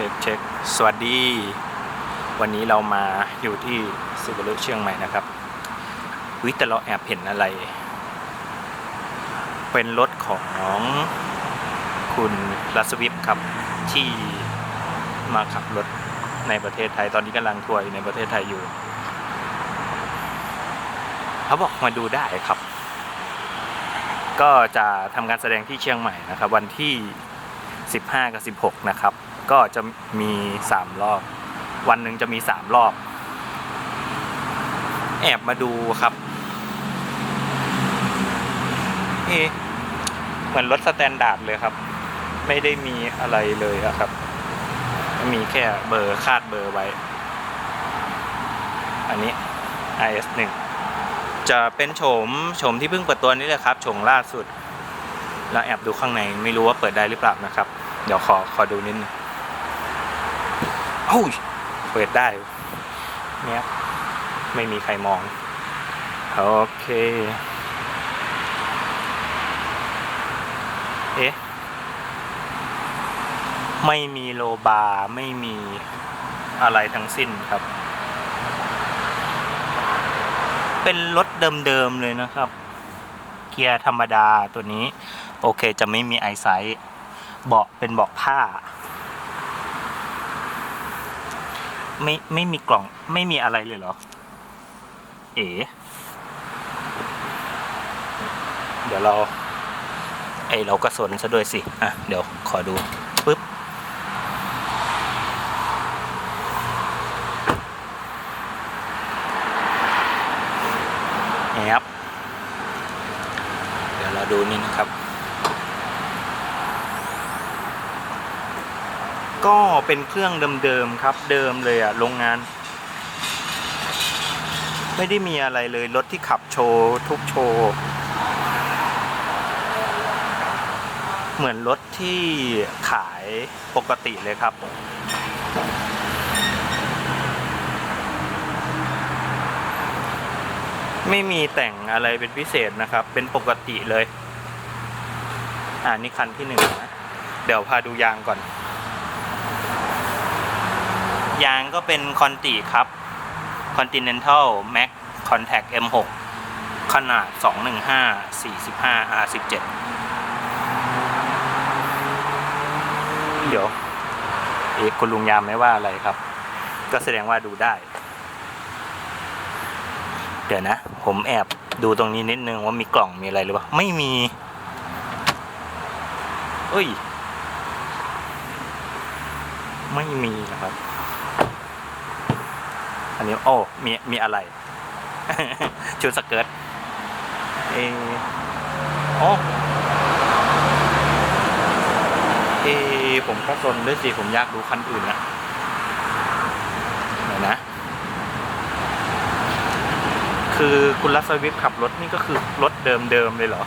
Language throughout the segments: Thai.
ช็คเช็คสวัสดี วันนี้เรามาอยู่ที่สุบรุเชียงใหม่นะครับวิแต่เราแอบเห็นอะไร เป็นรถของคุณรัสวิปครับที่มาขับรถในประเทศไทยตอนนี้กำลังทัวร์อยู่ในประเทศไทยอยู่เขาบอกมาดูได้ครับ ก็จะทำการแสดงที่เชียงใหม่นะครับ วันที่ 15 กับ 16 นะครับ ก็จะมี3รอบ วันหนึ่งจะมี3รอบ แอบมาดูครับเอเหมือนรถสแตนดาร์ดเลยครับ ไม่ได้มีอะไรเลยอะครับ มีแค่เบอร์คาดเบอร์ไว้ อันนี้ IS 1 จะเป็นโฉมโฉมที่เพิ่งเปิดตัวนี้เลยครับโฉมล่าสุด แล้วแอบดูข้างในไม่รู้ว่าเปิดได้หรือเปล่านะครับ เดี๋ยวขอขอดูนิดนึง โอ้ยเปิดได้ เนี่ยไม่มีใครมอง โอเค เอ๊ะ ไม่มีโลบาไม่มีอะไรทั้งสิ้นครับ เป็นรถเดิมๆเลยนะครับ เกียร์ธรรมดาตัวนี้ โอเคจะไม่มีไอไซส์เบาะเป็นเบาะผ้า ไม่ไม่มีกล่องไม่มีอะไรเลยเหรอ เอ๋เดี๋ยวเรา ไอเราก็สนซะด้วยสิ อะ เดี๋ยวขอดูปึ๊บแอบเดี๋ยวเราดูนี่นะครับ ก็เป็นเครื่องเดิมๆครับ เดิมเลยอะโรงงาน ไม่ได้มีอะไรเลย รถที่ขับโชว์ทุกโชว์ เหมือนรถที่ขายปกติเลยครับไม่มีแต่งอะไรเป็นพิเศษนะครับ เป็นปกติเลย อ่านี่คันที่หนึ่งนะ เดี๋ยวพาดูยางก่อน ยางก็เป็นคอนติครับ Continental Max Contact M6 ขนาด 215 45 R17 เดี๋ยวเอกคุณลุงยามไม่ว่าอะไรครับ ก็แสดงว่าดูได้ เดี๋ยวนะ ผมแอบดูตรงนี้นิดนึงว่ามีกล่องมีอะไรหรือเปล่า ไม่มีเอ้ย ไม่มีนะครับ อันนี้โอ้มีมีอะไร ชุดสเกิร์ตเออโอ้เอผมก็สนด้วยสิ ผมอยากดูคันอื่นนะเดี๋ยวนะ คือคุณรัสวิปขับรถนี่ก็คือรถเดิมๆเลยเหรอ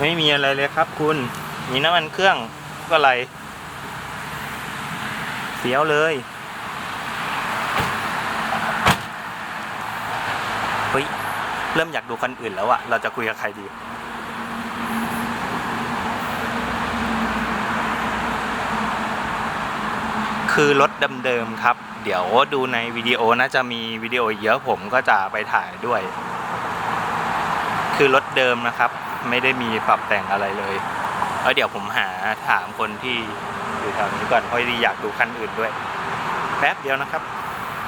ไม่มีอะไรเลยครับคุณมีน้ำมันเครื่องก็อะไรเสียวเลย เฮ้ย เริ่มอยากดูคันอื่นแล้วอะเราจะคุยกับใครดีคือรถเดิมๆครับ เดี๋ยวดูในวิดีโอน่าจะมีวิดีโอเยอะผมก็จะไปถ่ายด้วย คือรถเดิมนะครับ ไม่ได้มีปรับแต่งอะไรเลยแล้วเดี๋ยวผมหาถามคนที่อยู่แถวนี้ก่อนเพราะอยากดูคันอื่นด้วย แป๊บเดียวนะครับ